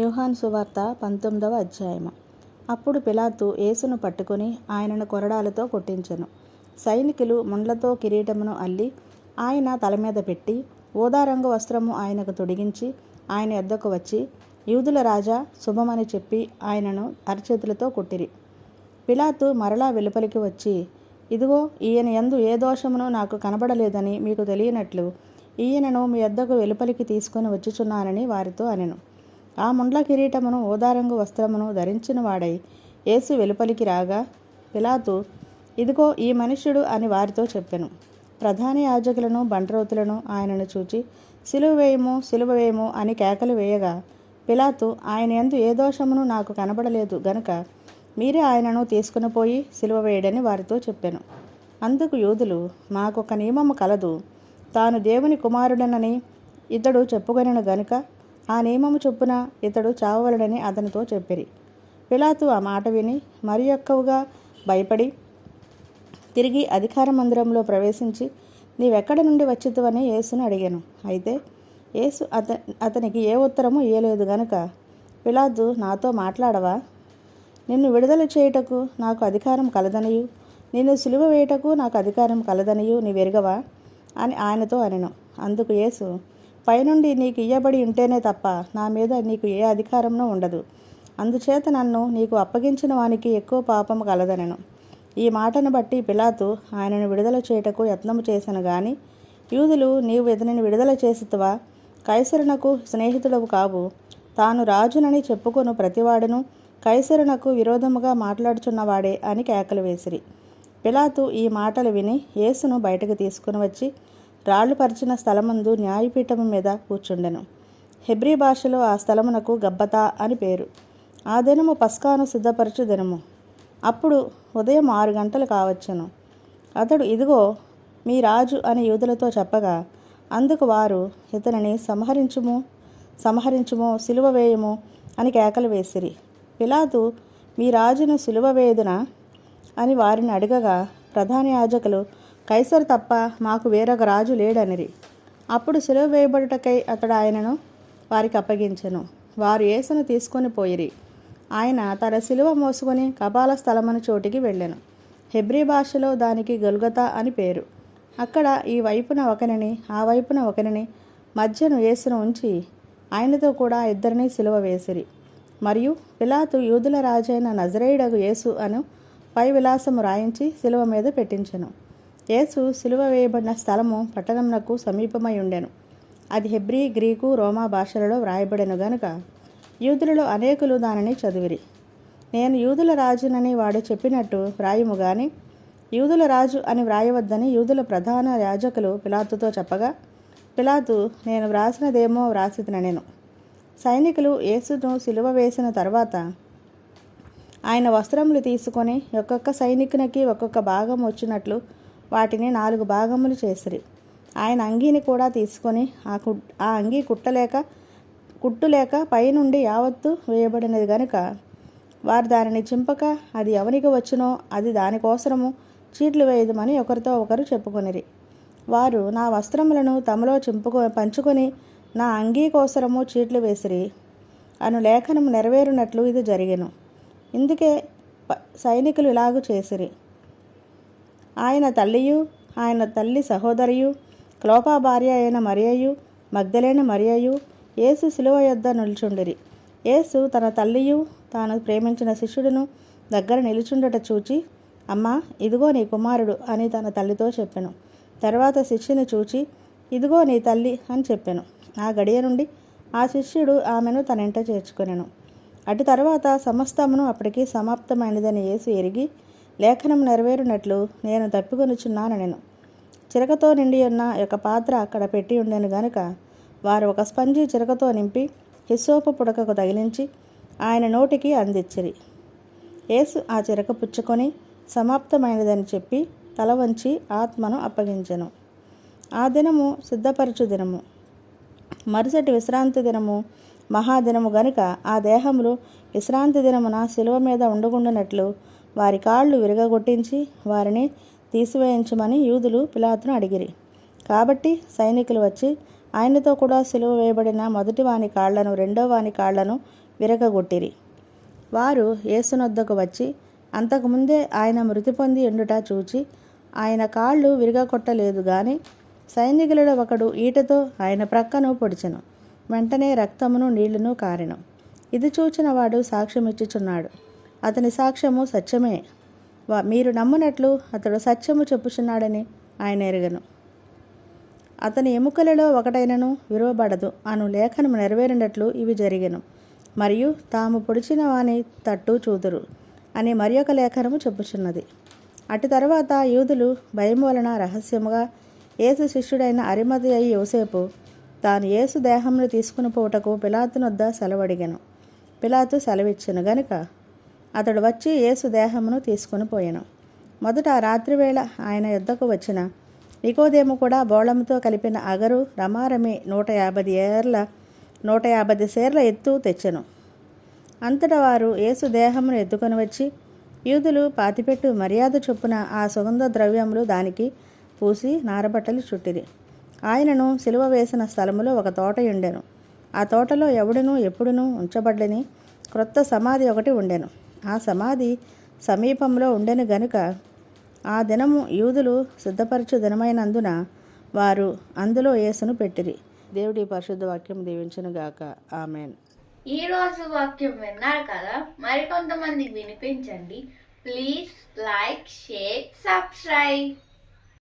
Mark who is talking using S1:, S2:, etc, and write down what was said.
S1: యోహాన్ సువార్త పంతొమ్మిదవ అధ్యాయము. అప్పుడు పిలాతు యేసును పట్టుకుని ఆయనను కొరడాలతో కొట్టించెను. సైనికులు ముండ్లతో కిరీటమును అల్లి ఆయన తల మీద పెట్టి ఊదారంగు వస్త్రము ఆయనకు తొడిగించి ఆయన ఎద్దకు వచ్చి యూదుల రాజా శుభమని చెప్పి ఆయనను అరచేతులతో కొట్టిరి. పిలాతు మరలా వెలుపలికి వచ్చి ఇదిగో ఈయన ఎందు ఏ దోషమును నాకు కనబడలేదని మీకు తెలియనట్లు ఈయనను మీ వద్దకు వెలుపలికి తీసుకొని వచ్చుచున్నానని వారితో అనెను. ఆ ముండ్ల కిరీటమును ఓదారంగు వస్త్రమును ధరించిన వాడై యేసు వెలుపలికి రాగా పిలాతు ఇదిగో ఈ మనుష్యుడు అని వారితో చెప్పెను. ప్రధాన యాజకులను బంట్రౌతులను ఆయనను చూచి సిలువ వేయము సిలువ వేయము అని కేకలు వేయగా పిలాతు ఆయన ఎందు ఏ దోషమును నాకు కనబడలేదు గనుక మీరే ఆయనను తీసుకుని పోయి సిలువ వేయడని వారితో చెప్పాను. అందుకు యూదులు మాకొక నియమము కలదు. తాను దేవుని కుమారుడనని ఇతడు చెప్పుకొనెను గనుక ఆ నియమము చొప్పున ఇతడు చావవలడని అతనితో చెప్పిరి. పిలాతు ఆ మాట విని మరి ఎక్కువగా భయపడి తిరిగి అధికార మందిరంలో ప్రవేశించి నీవెక్కడ నుండి వచ్చితువని యేసును అడిగాను. అయితే యేసు అత అతనికి ఏ ఉత్తరము ఇయ్యలేదు గనుక పిలాతు నాతో మాట్లాడవా? నిన్ను విడుదల చేయుటకు నాకు అధికారం కలదనియు నిన్ను సిలువ వేయుటకు నాకు అధికారం కలదనియు నీవెరగవా? అని ఆయనతో అనెను. అందుకు యేసు పైనుండి నీకు ఇయ్యబడి ఉంటేనే తప్ప నా మీద నీకు ఏ అధికారమునూ ఉండదు. అందుచేత నన్ను నీకు అప్పగించిన వానికి ఎక్కువ పాపము కలదనెను. ఈ మాటను బట్టి పిలాతు ఆయనను విడుదల చేయుటకు యత్నము చేశాను గాని యూదులు నీవు ఇతనిని విడుదల చేసితువా కైసరునకు స్నేహితుడవు కావు. తాను రాజునని చెప్పుకొను ప్రతివాడును కైసరునకు విరోధముగా మాట్లాడుచున్నవాడే అని కేకలు వేసిరి. పిలాతు ఈ మాటలు విని యేసును బయటకు తీసుకుని వచ్చి రాళ్ళు పరిచిన స్థలమందు న్యాయపీఠము మీద కూర్చుండెను. హెబ్రీ భాషలో ఆ స్థలమునకు గబ్బతా అని పేరు. ఆ దినము పస్కాను సిద్ధపరచు దినము. అప్పుడు ఉదయం ఆరు గంటలు కావచ్చును. అతడు ఇదిగో మీ రాజు అని యూదులతో చెప్పగా అందుకు వారు ఇతనిని సంహరించుము సంహరించుము సిలువ వేయము అని కేకలు వేసిరి. పిలాతు మీ రాజును సిలువ వేయదునా అని వారిని అడగగా ప్రధాన యాజకులు కైసరు తప్ప మాకు వేరొక రాజు లేడనిరి. అప్పుడు సెలవు వేయబడుటకై అతడు ఆయనను వారికి అప్పగించెను. వారు యేసును తీసుకొని పోయిరి. ఆయన తన శిలువ మోసుకొని కపాల స్థలమని చోటికి వెళ్ళెను. హెబ్రీ భాషలో దానికి గొల్గతా అని పేరు. అక్కడ ఈ వైపున ఒకనిని ఆ వైపున ఒకనిని మధ్యను యేసును ఉంచి ఆయనతో కూడా ఇద్దరిని సిలువ వేసిరి. మరియు పిలాతు యూదుల రాజైన నజరేయుడగు యేసు అను పై విలాసము రాయించి సిలువ మీద పెట్టించెను. యేసు సిలువ వేయబడిన స్థలము పట్టణంనకు సమీపమై ఉండెను. అది హెబ్రీ గ్రీకు రోమా భాషలలో వ్రాయబడెను గనుక యూదులలో అనేకులు దానిని చదివిరి. నేను యూదుల రాజునని వాడు చెప్పినట్టు వ్రాయము గాని యూదుల రాజు అని వ్రాయవద్దని యూదుల ప్రధాన యాజకులు పిలాతుతో చెప్పగా పిలాతు నేను వ్రాసినదేమో వ్రాసిదనెను సైనికులు యేసును సిలువ వేసిన తర్వాత ఆయన వస్త్రములు తీసుకొని ఒక్కొక్క సైనికునికి ఒక్కొక్క భాగం వచ్చినట్లు వాటిని నాలుగు భాగములు చేసిరి. ఆయన అంగీని కూడా తీసుకొని ఆ కు ఆ అంగీ కుట్టలేక కుట్టులేక పైనుండి యావత్తు వేయబడినది గనుక వారు దానిని చింపక అది ఎవరికి వచ్చునో అది దానికోసరము చీట్లు వేయదమని ఒకరితో ఒకరు చెప్పుకొనిరి. వారు నా వస్త్రములను తమలో చింపుకొ పంచుకొని నా అంగీ కోసరము చీట్లు వేసిరి. అను లేఖనం నెరవేరునట్లు ఇది జరిగెను. ఇందుకే ప- సైనికులు ఇలాగు చేసిరి. ఆయన తల్లియు ఆయన తల్లి సహోదరియు క్లోపా భార్య అయిన మరియయు మగ్ధలేని మరియయు యేసు శిలువ యొద్ద నిల్చుండిరి. యేసు తన తల్లియు తాను ప్రేమించిన శిష్యుడును దగ్గర నిలుచుండట చూచి అమ్మా ఇదిగో నీ కుమారుడు అని తన తల్లితో చెప్పాను. తర్వాత శిష్యుని చూచి ఇదిగో నీ తల్లి అని చెప్పాను. ఆ గడియ నుండి ఆ శిష్యుడు ఆమెను తన ఇంట చేర్చుకొనెను. అటు తర్వాత సమస్తమును అప్పటికి సమాప్తమైనదని యేసు ఎరిగి లేఖనం నెరవేరినట్లు నేను తప్పికొనుచున్నానెను చిరకతో నిండి ఉన్న ఒక పాత్ర అక్కడ పెట్టి ఉండేను గనుక వారు ఒక స్పంజి చిరకతో నింపి హిస్సోపు పుడకకు తగిలించి ఆయన నోటికి అందించిరి యేసు ఆ చిరక పుచ్చుకొని సమాప్తమైనదని చెప్పి తల వంచి ఆత్మను అప్పగించెను. ఆ దినము సిద్ధపరచు దినము. మరుసటి విశ్రాంతి దినము మహాదినము గనుక ఆ దేహములు విశ్రాంతి దినమున శిలువ మీద ఉండకుండానట్లు వారి కాళ్ళు విరగగొట్టించి వారిని తీసివేయించమని యూదులు పిలాతును అడిగిరి. కాబట్టి సైనికులు వచ్చి ఆయనతో కూడా సిలువ వేయబడిన మొదటి వాని కాళ్ళను రెండో వాని కాళ్ళను విరగగొట్టిరి. వారు యేసునొద్దకు వచ్చి అంతకుముందే ఆయన మృతి పొంది ఎండుట చూచి ఆయన కాళ్ళు విరగకొట్టలేదు గాని సైనికులలో ఒకడు ఈటతో ఆయన ప్రక్కను పొడిచెను. వెంటనే రక్తమును నీళ్ళును కారెను. ఇది చూచిన వాడు సాక్ష్యమిచ్చుచున్నాడు. అతని సాక్ష్యము సత్యమే. వా- మీరు నమ్మునట్లు అతడు సత్యము చెప్పుచున్నాడని ఆయన ఎరగను. అతని ఎముకలలో ఒకటైనను విరవబడదు. అను లేఖనం నెరవేరినట్లు ఇవి జరిగను. మరియు తాము పొడిచిన వాని తట్టు చూదురు అని మరి ఒక లేఖనము చెప్పుచున్నది. అటు తర్వాత యూదులు భయం వలన రహస్యముగా యేసు శిష్యుడైన అరిమతి అయి యోసేపు తాను యేసు దేహమును తీసుకుని పోవుటకు పిలాతునొద్ద సెలవడిగాను. పిలాతు సెలవిచ్చను గనుక అతడు వచ్చి యేసు దేహమును తీసుకుని పోయాను. మొదట రాత్రివేళ ఆయన యుద్ధకు వచ్చిన నికోదేము కూడా బోళముతో కలిపిన అగరు రమారమి నూట యాభై ఏర్ల నూట యాభై సేర్ల ఎత్తు తెచ్చెను. అంతటా వారు యేసు దేహమును ఎత్తుకొని వచ్చి యూదులు పాతిపెట్టు మర్యాద చొప్పున ఆ సుగంధ ద్రవ్యములు దానికి పూసి నారబట్టలు చుట్టిరి. ఆయనను సిలువ వేసిన స్థలములో ఒక తోట ఉండెను ఆ తోటలో ఎవడునూ ఎప్పుడునూ ఉంచబడ్డని క్రొత్త సమాధి ఒకటి ఉండెను. ఆ సమాధి సమీపంలో ఉండెను గనుక ఆ దినము యూదులు సిద్ధపరచు దినమైనందున వారు అందులో యేసును పెట్టిరి. దేవుడి పరిశుద్ధ వాక్యం దీవించునుగాక ఆమెన్.
S2: ఈ రోజు వాక్యం విన్నారు కదా? మరికొంతమంది వినిపించండి. Please like share subscribe.